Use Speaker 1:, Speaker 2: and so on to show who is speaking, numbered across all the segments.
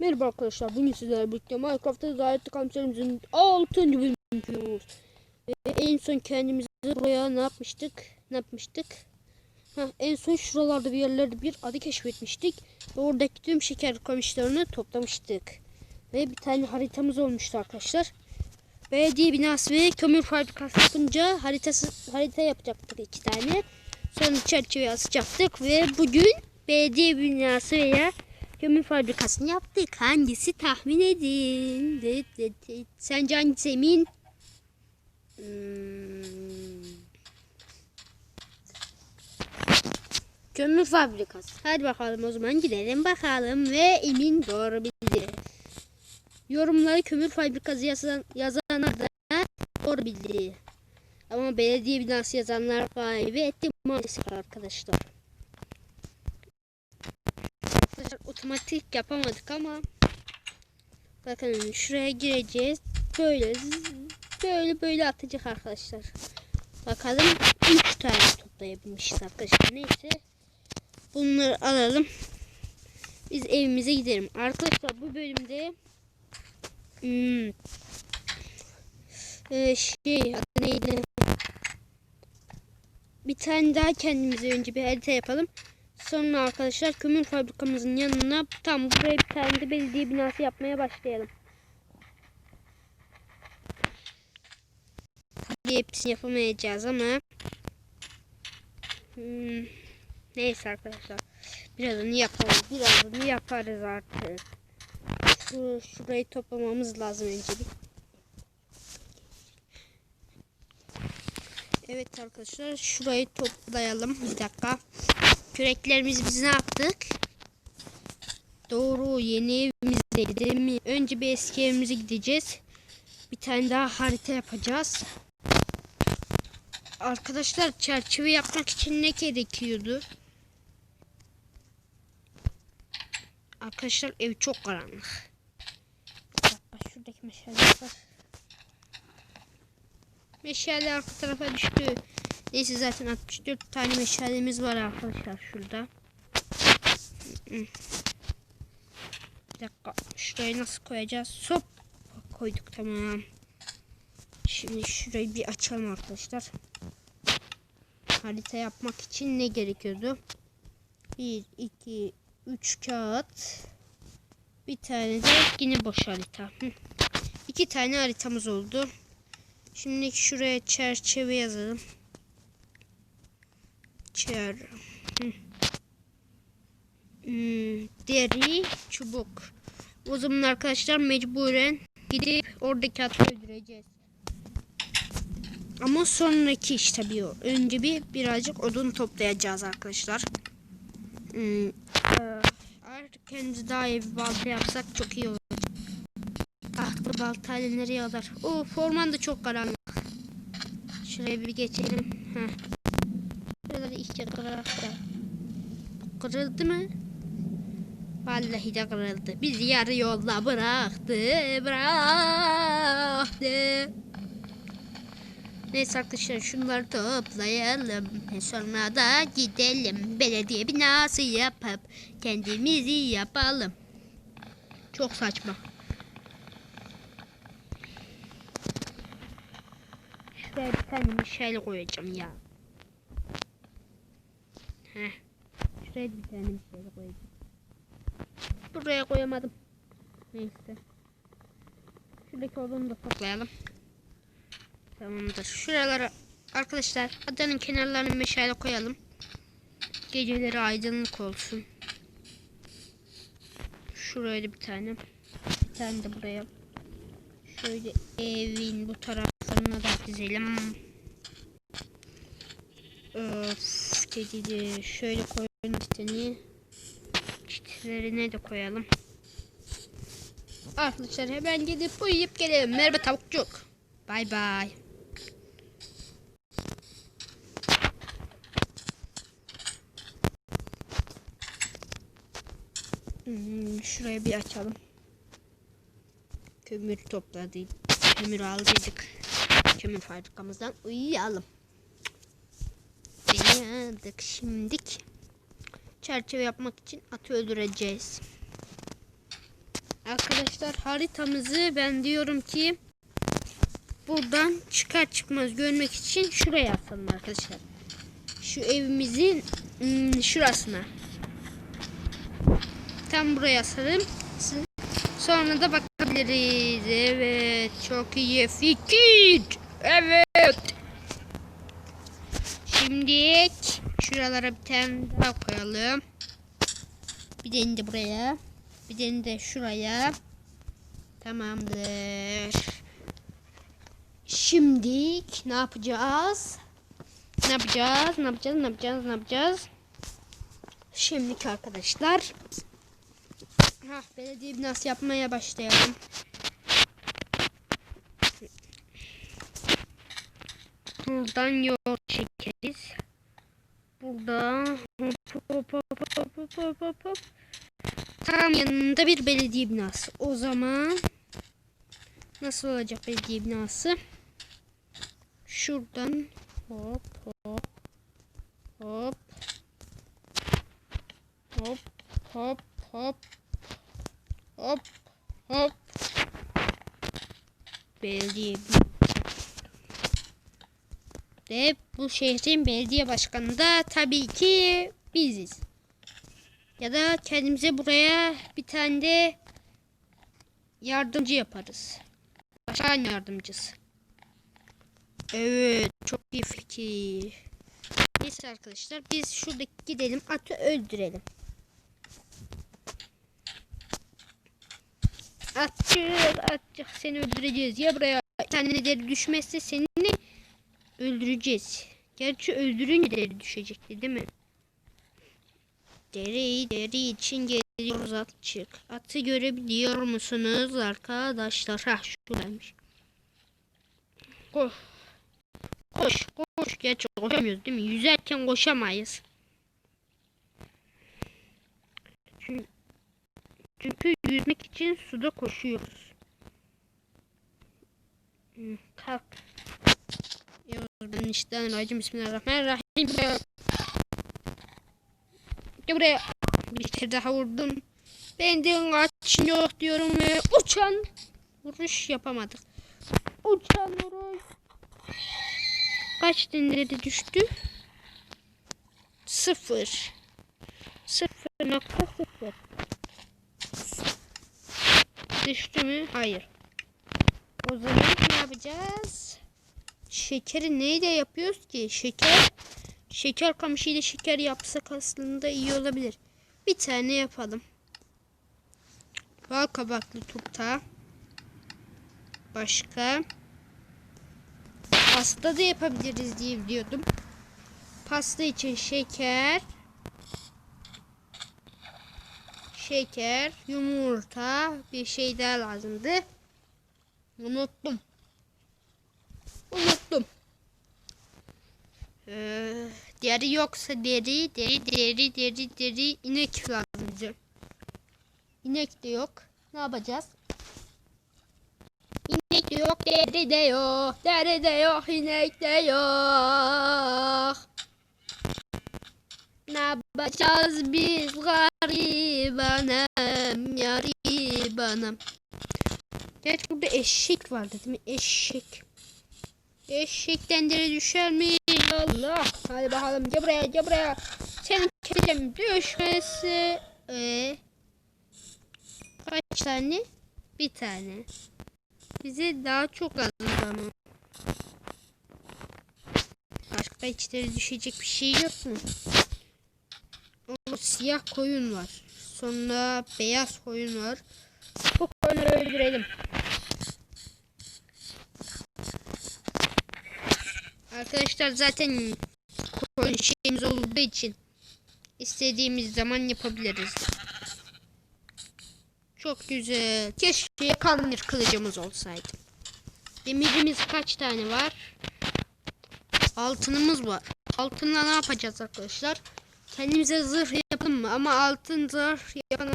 Speaker 1: Merhaba arkadaşlar. Bugün sizlerle birlikte Minecraft'ta Zayetli Kamserimizin 6. bölümünü. Ve en son kendimizi buraya ne yapmıştık? Ne yapmıştık? Ha, en son şuralarda bir yerlerde bir adı keşfetmiştik. Ve oradaki tüm şeker kamışlarını toplamıştık. Ve bir tane haritamız olmuştu arkadaşlar. Belediye binası ve kömür fabrikası yapınca haritası, harita yapacaktık iki tane. Sonra çerçeve asacaktık ve bugün belediye binası veya kömür fabrikasını yaptık. Hangisi tahmin edin. Sence hangisi emin? Hmm. Kömür fabrikası. Hadi bakalım o zaman gidelim bakalım ve emin doğru bildi. Yorumları kömür fabrikası yazan, yazanlar da doğru bildi. Ama belediye binası yazanlar kaybetti maalesef arkadaşlar. Arkadaşlar otomatik yapamadık ama bakın şuraya gireceğiz. Böyle böyle böyle atacak arkadaşlar. Bakalım 3 tane toplayabilmişiz arkadaşlar. Neyse. Bunları alalım. Biz evimize gidelim. Arkadaşlar bu bölümde hmm, e, şey neydi? Bir tane daha kendimize önce bir harita yapalım. Sonra arkadaşlar kömür fabrikamızın yanına tam buraya bir tane de belediye binası yapmaya başlayalım. Tabii hepsini yapamayacağız ama hmm, neyse arkadaşlar birazını yaparız birazını yaparız artık. Şu, şurayı toplamamız lazım önce bir. Evet arkadaşlar şurayı toplayalım bir dakika. Küreklerimizi biz ne yaptık? Doğru yeni evimize değil mi? Önce bir eski evimize gideceğiz. Bir tane daha harita yapacağız. Arkadaşlar çerçeve yapmak için ne gerekiyordu? Arkadaşlar ev çok karanlık. Dakika şuradaki meşaleler var. Meşale arka tarafa düştü. Neyse zaten 64 tane meşalemiz var arkadaşlar şurada. Bir dakika. Şurayı nasıl koyacağız? Hop. Koyduk tamam. Şimdi şurayı bir açalım arkadaşlar. Harita yapmak için ne gerekiyordu? 1, 2, 3 kağıt. Bir tane de yine boş harita. İki tane haritamız oldu. Şimdi şuraya çerçeve yazalım. Hı. Hmm, deri, çubuk. O zaman arkadaşlar mecburen gidip oradaki atı öldüreceğiz. Ama sonraki iş tabii o. Önce bir birazcık odun toplayacağız arkadaşlar. Hmm, artık kendimize daha iyi bir balta yapsak çok iyi olur. Tahta baltayla nereye alır? O forman da çok karanlık. Şuraya bir geçelim. Heh. Kırarak da. Kırıldı mı? Vallahi de kırıldı. Bizi yarı yolda bıraktı. Bıraktı. Neyse arkadaşlar şunları toplayalım. Sonra da gidelim. Belediye binası yapıp kendimizi yapalım. Çok saçma. Şuraya bir tane meşale koyacağım ya. Heh. Şuraya bir tane meşale koyacağım. Buraya koyamadım. Neyse. Şuradaki odunu da toplayalım. Tamamdır. Şuralara arkadaşlar adanın kenarlarına meşale koyalım. Geceleri aydınlık olsun. Şuraya da bir tane. Bir tane de buraya. Şöyle evin bu taraflarına da dizelim. Öf, dedi. Şöyle koyalım isteni. Çitlerine de koyalım. Arkadaşlar hemen gidip uyuyup gelelim. Merhaba tavukçuk. Bay bay. Hmm, şuraya bir açalım. Kömür topladık. Kömür aldıydık. Kömür fabrikamızdan uyuyalım. Uyandık şimdik. Çerçeve yapmak için atı öldüreceğiz. Arkadaşlar haritamızı ben diyorum ki buradan çıkar çıkmaz görmek için şuraya atalım arkadaşlar. Şu evimizin ım, şurasına. Tam buraya asalım. Sonra da bakabiliriz. Evet çok iyi fikir. Evet. Şimdi şuralara bir tane daha koyalım. Bir tane de buraya. Bir tane de şuraya. Tamamdır. Şimdi ne yapacağız? Ne yapacağız? Ne yapacağız? Ne yapacağız? Ne yapacağız? Şimdiki arkadaşlar. Hah, belediye binası yapmaya başlayalım. Buradan yol Buradan hop hop hop hop hop hop hop hop. Tam yanında bir belediye binası. O zaman nasıl olacak belediye binası? Şuradan hop hop hop hop hop hop hop hop belediye binası. Ve bu şehrin belediye başkanı da tabii ki biziz. Ya da kendimize buraya bir tane de yardımcı yaparız. Başkan yardımcısı. Evet çok iyi fikir. Neyse arkadaşlar biz şuradaki gidelim atı öldürelim. Atçık atçık seni öldüreceğiz ya buraya tane deri düşmezse seni öldüreceğiz. Gerçi öldürünce deri düşecekti değil mi? Deri deri için geliyoruz atçık. Atı görebiliyor musunuz arkadaşlar? Ha şuradaymış. Koş. Koş koş. Gerçi koşamıyoruz değil mi? Yüzerken koşamayız. Çünkü, çünkü yüzmek için suda koşuyoruz. Kalk. Ben işten racim bismillahirrahmanirrahim. Gel buraya. Bir kere daha vurdum. Benden kaç yok diyorum ve uçan vuruş yapamadık. Uçan vuruş. Kaç denede düştü? Sıfır. Sıfır nokta sıfır. Düştü mü? Hayır. O zaman ne yapacağız? Şekeri neyle yapıyoruz ki? Şeker şeker kamışıyla şeker yapsak aslında iyi olabilir. Bir tane yapalım. Bal kabaklı turta. Başka. Pasta da yapabiliriz diye biliyordum. Pasta için şeker. Şeker, yumurta, bir şey daha lazımdı. Unuttum. Unuttum. Ee, deri yoksa deri, deri, deri, deri, deri, inek lazım bize. İnek de yok. Ne yapacağız? İnek de yok, deri de yok, deri de yok, inek de yok. Ne yapacağız biz garibanım, yaribanım. Gerçi burada eşek vardı değil mi? Eşek. Eşekten deri düşer mi? Allah. Hadi bakalım gel buraya gel buraya. Senin keseceğim düşmesi. Ee, kaç tane? Bir tane. Bize daha çok lazım ama. Başka içleri düşecek bir şey yok mu? O siyah koyun var. Sonra beyaz koyun var. Bu koyunları öldürelim. Arkadaşlar zaten şeyimiz olduğu için istediğimiz zaman yapabiliriz. Çok güzel. Keşke kanır kılıcımız olsaydı. Demirimiz kaç tane var? Altınımız var. Altınla ne yapacağız arkadaşlar? Kendimize zırh yapalım mı? Ama altın zırh yapana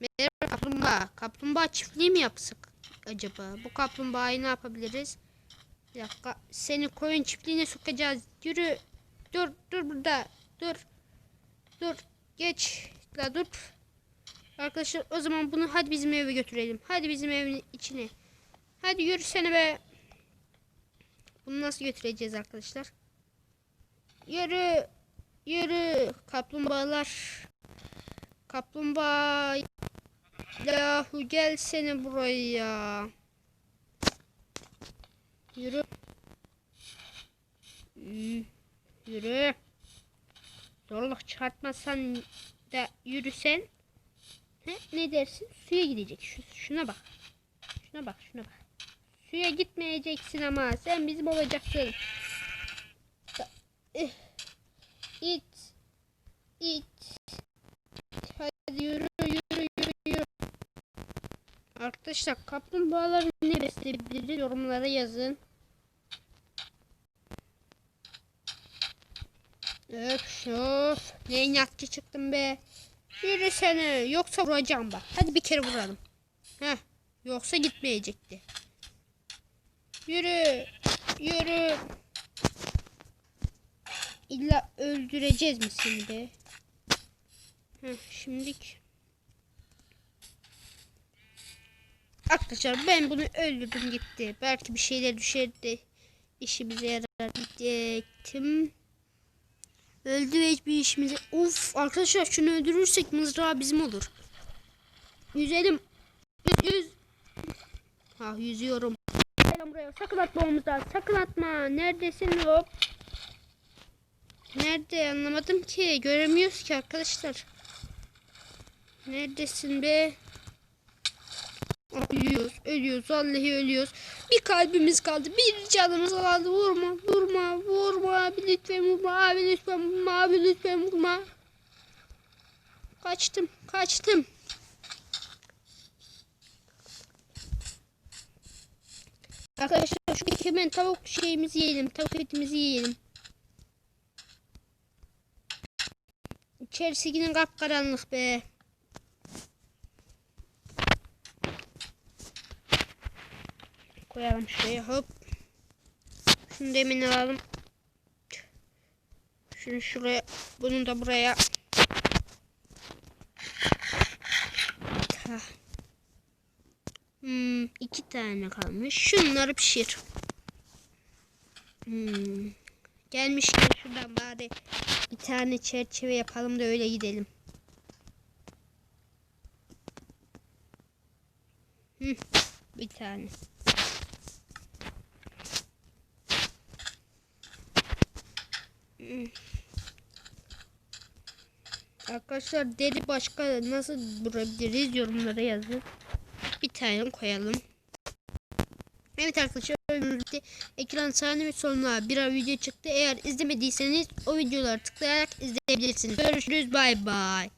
Speaker 1: Merhaba kaplumbağa. Kaplumbağa çiftliği mi yapsak acaba? Bu kaplumbağayı ne yapabiliriz? Bir dakika. Seni koyun çiftliğine sokacağız. Yürü. Dur dur burada. Dur. Dur. Geç. La dur. Arkadaşlar o zaman bunu hadi bizim eve götürelim. Hadi bizim evin içine. Hadi yürüsene be. Bunu nasıl götüreceğiz arkadaşlar? Yürü. Yürü. Kaplumbağalar. Kaplumbağa. Yahu gelsene buraya. Yürü. Yürü. Zorluk çıkartmazsan da yürüsen. He, ne dersin? Suya gidecek. Şu, şuna bak. Şuna bak, şuna bak. Suya gitmeyeceksin ama sen bizim olacaksın. İt. İt. Arkadaşlar kaplumbağaları ne besleyebiliriz? Yorumlara yazın. Öf. Ne inatçı çıktım be. Yürüsene. Yoksa vuracağım bak. Hadi bir kere vuralım. Heh. Yoksa gitmeyecekti. Yürü. Yürü. İlla öldüreceğiz mi seni be? Heh, şimdilik. Arkadaşlar ben bunu öldürdüm gitti. Belki bir şeyler düşerdi. İşimize yarar diyecektim. Öldü ve hiçbir işimize... Uf arkadaşlar şunu öldürürsek mızrağı bizim olur. Yüzelim. Yüz. Ha yüzüyorum. Buraya sakın atma omuzdan. Sakın atma. Neredesin hop. Nerede anlamadım ki. Göremiyoruz ki arkadaşlar. Neredesin be? Ölüyoruz, ölüyoruz, vallahi ölüyoruz. Bir kalbimiz kaldı, bir canımız kaldı. Vurma, vurma, vurma. Abi lütfen vurma, abi lütfen vurma, abi lütfen vurma. Kaçtım, kaçtım. Arkadaşlar şu hemen tavuk şeyimizi yiyelim, tavuk etimizi yiyelim. İçerisi yine kapkaranlık be. Koyalım şuraya hop. Şunu da hemen alalım. Şunu şuraya. Bunu da buraya. Ta. Hmm, iki tane kalmış. Şunları pişir. Hmm. Gelmişken şuradan bari bir tane çerçeve yapalım da öyle gidelim. Hmm, bir tane. Arkadaşlar deri başka nasıl bulabiliriz yorumlara yazın. Bir tane koyalım. Evet arkadaşlar ekran sahne sonuna birer video çıktı. Eğer izlemediyseniz o videoları tıklayarak izleyebilirsiniz. Görüşürüz bay bay.